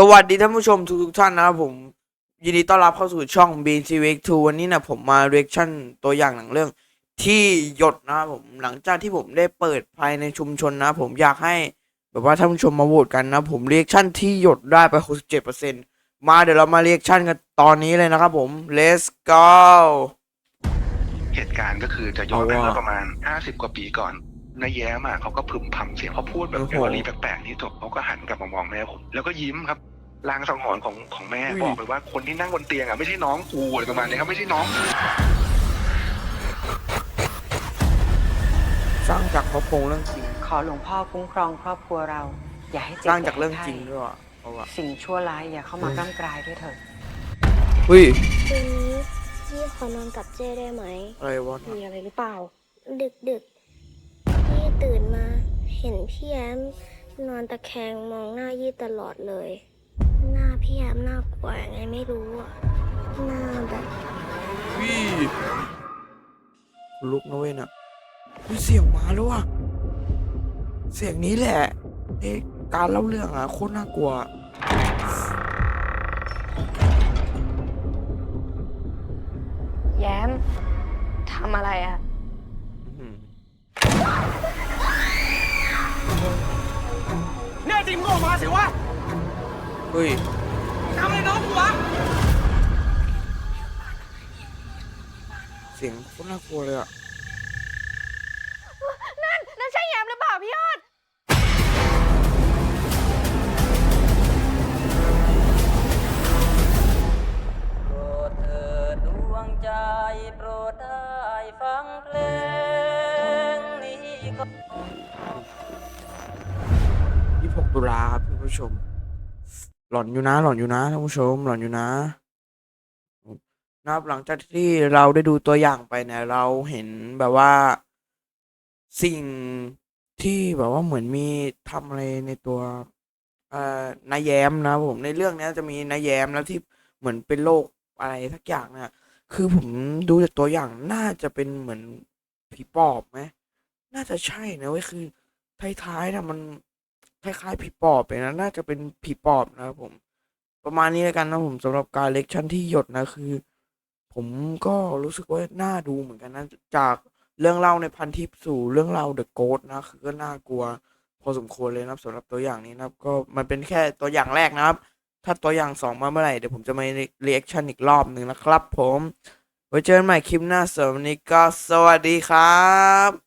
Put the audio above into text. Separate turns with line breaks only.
สวัสดีท่านผู้ชมทุกๆท่านนะครับผมยินดีต้อนรับเข้าสู่ช่อง b c w x 2วันนี้นะผมมา reaction ตัวอย่างหนังเรื่อง ที่หยดนะครับผมหลังจากที่ผมได้เปิดภายในชุมชนนะผมอยากให้แบบว่าท่านผู้ชมมาโหวตกันนะผม reaction ที่หยดได้ไป 67%มาเดี๋ยวเรามา reaction กันตอนนี้เลยนะครับผม let's go
เหตุการณ์ก็คือจะย้อนไป
เอาว่า
เมื่อประมาณห้าสิบกว่าปีก่อน นายแย้มอะเขาก็พึมพำเสียงเขาพูดแบบ
โอ้โห
เป็นวลีแปลกๆนี่จบเขาก็หันกลับมามองแม่ผมแล้วก็ยิ้มครับลางสังหรณ์ของของแม่
อุ้ย
บอกไปว่าคนที่นั่งบนเตียงอะไม่ใช่น้องกูอะไรประมาณนี้ครับไม่ใช่น้อง
สร้างจากพระโครงเรื่องจริง
ขอหลวงพ่อคุ้มครองครอบครัวเรา อย่าให้เจ็บ
สร้างจาก
อย่
เรื่อง
ให้
จริง
ไข้
ด้วยว่ะเพราะว่า
สิ่งชั่วร้ายอย่าเข้ามากล้ำกลายด้วยเถิด
อุ้ย
คืนนี้พี่ขอนอนกับเจ้ได้ไหม
อะไรวะ
มีอะไรหรือเปล่า ดึกดึกๆพี่ ตื่นมา เห็นพี่แอมนอนตะแคงมองหน้ายี่ตลอดเลย หน้าพี่แอมน่ากลัวยังไงไม่รู้อะหน้าแบบ
วิลุกนะเว้ยน่ะวิเสียงมาแล้วว่ะ เสียงนี้แหละเอ๊ะการเล่าเรื่องอะโคตรน่ากลัว
แย้มทำอะไรอะ
จริงมึงออกมาสิวะ
เฮ้ย
ทำอะไรน้องกูวะ
เสียงโคตรน่ากลัวเลยอะ
นั่นนั่นใช่แย้มหรือเปล่าพี่ยอด
โปรดเถิดดวงใจโปรดได้ฟังเพลงนี้ก็
26ตุลาครับท่านผู้ชม หลอนอยู่นะ หลอนอยู่นะท่านผู้ชม หลอนอยู่นะนะครับหลังจากที่เราได้ดูตัวอย่างไปเนี่ยเราเห็นแบบว่าสิ่งที่แบบว่าเหมือนมีทำอะไรในตัวเอ่อนายแย้มนะผมในเรื่องเนี้ยจะมีนายแย้มแล้วที่เหมือนเป็นโรคอะไรสักอย่างนะคือผมดูจากตัวอย่างน่าจะเป็นเหมือนผีปอบไหมน่าจะใช่นะเว้ยคือท้ายๆนะมัน คล้ายๆผีปอบไปนะน่าจะเป็นผีปอบนะครับผม ประมาณนี้แล้วกันนะผมสำหรับการเลคชั่นที่หยดนะคือ ผมก็รู้สึกว่าน่าดูเหมือนกันนะจากเรื่องเล่าในพันทิปสู่เรื่องเล่าเดอะโกดนะคือก็น่ากลัวพอสมควรเลยนะครับสำหรับตัวอย่างนี้นะครับ ก็มันเป็นแค่ตัวอย่างแรกนะครับ ถ้าตัวอย่างสองมาเมื่อไหร่เดี๋ยวผมจะมาเรีแอคชั่นอีกรอบหนึ่งนะครับ ผมไว้เจอกันใหม่คลิปหน้าสวันนี้ก็สวัสดีครับ